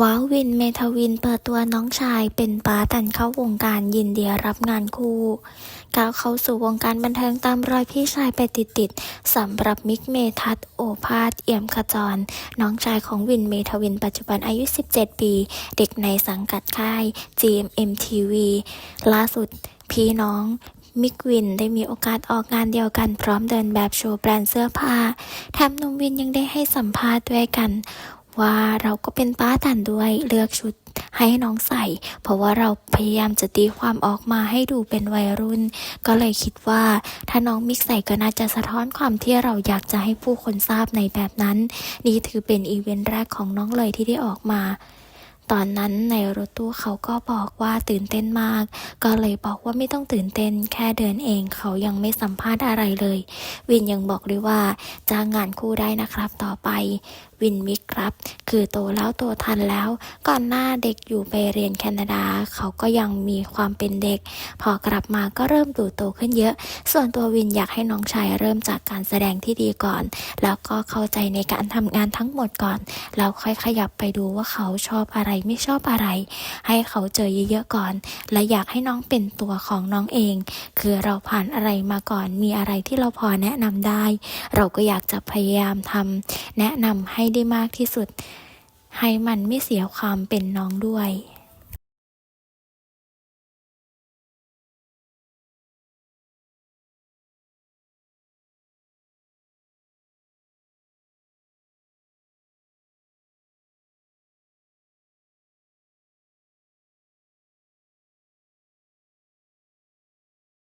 ว้าววินเมทวินเปิดตัวน้องชายเป็นป้าตันเข้าวงการยินเดียรับงานคู่ก้าวเข้าสู่วงการบันเทิงตามรอยพี่ชายไปติดๆสำหรับมิกเมทัศโอภาสเอี่ยมขจร น้องชายของวินเมทวินปัจจุบันอายุ 17 ปี เด็กในสังกัดค่าย GMM TV ล่าสุดพี่น้องมิกวินได้มีโอกาสออกงานเดียวกันพร้อมเดินแบบโชว์แบรนด์เสื้อผ้าแถมนุ่มวินยังได้ให้สัมภาษณ์ด้วยกัน ว่าเราก็เป็นป้าตันด้วยเลือกชุดให้น้องใส่ เพราะว่าเราพยายามจะตีความออกมาให้ดูเป็นวัยรุ่น ก็เลยคิดว่าถ้าน้องมิกใส่ก็น่าจะสะท้อนความที่เราอยากจะให้ผู้คนทราบในแบบนั้น นี่ถือเป็นอีเวนต์แรกของน้องเลยที่ได้ออกมาตอนนั้นในรถตู้เขาก็บอกว่าตื่นเต้นมาก ก็เลยบอกว่าไม่ต้องตื่นเต้น แค่เดินเองเขายังไม่สัมภาษณ์อะไรเลย วินยังบอกด้วยว่าจ้างงานคู่ได้นะครับต่อไป วินมิกครับ คือโตแล้วโตทันแล้ว ก่อนหน้าเด็กอยู่ไปเรียนแคนาดา เขาก็ยังมีความเป็นเด็ก พอกลับมาก็เริ่มดูโตขึ้นเยอะ ส่วนตัววินอยากให้น้องชายเริ่มจากการแสดงที่ดีก่อน แล้วก็เข้าใจในการทำงานทั้งหมดก่อน แล้วค่อยขยับไปดูว่าเขาชอบอะไรไม่ชอบอะไร ให้เขาเจอเยอะๆก่อน และอยากให้น้องเป็นตัวของน้องเอง คือเราผ่านอะไรมาก่อนมีอะไรที่เราพอแนะนำได้ เราก็อยากจะพยายามทำแนะนำให้ได้มากที่สุด ให้มันไม่เสียความเป็นน้องด้วย